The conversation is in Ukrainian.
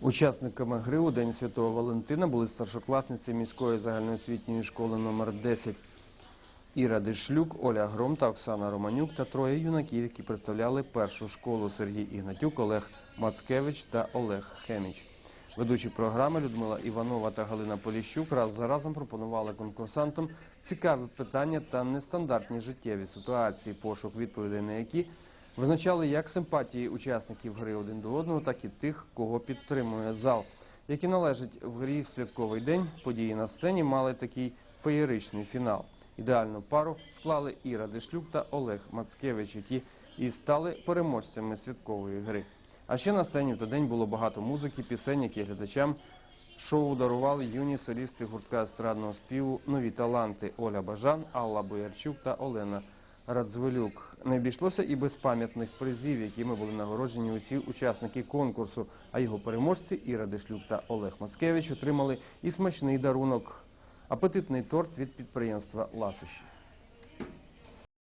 Учасниками гри у День Святого Валентина були старшокласниці міської загальноосвітньої школи номер 10 Іра Дешлюк, Оля Гром та Оксана Романюк та троє юнаків, які представляли першу школу Сергій Ігнатюк, Олег Мацкевич та Олег Хеміч. Ведучі програми Людмила Іванова та Галина Поліщук раз за разом пропонували конкурсантам цікаві питання та нестандартні життєві ситуації, пошук відповідей на які визначали як симпатії учасників гри один до одного, так і тих, кого підтримує зал. Які належать в грі святковий день, події на сцені мали такий феєричний фінал. Ідеальну пару склали Іра Дешлюк та Олег Мацкевич, які і стали переможцями святкової гри. А ще на сцені в той день було багато музики, пісень, які глядачам шоу дарували юні солісти гуртка естрадного співу Нові таланти Оля Бажан, Алла Боярчук та Олена Радзвелюк. Не обійшлося і без пам'ятних призів, якими були нагороджені усі учасники конкурсу. А його переможці Іра Дешлюк та Олег Мацкевич отримали і смачний дарунок апетитний торт від підприємства Ласощі.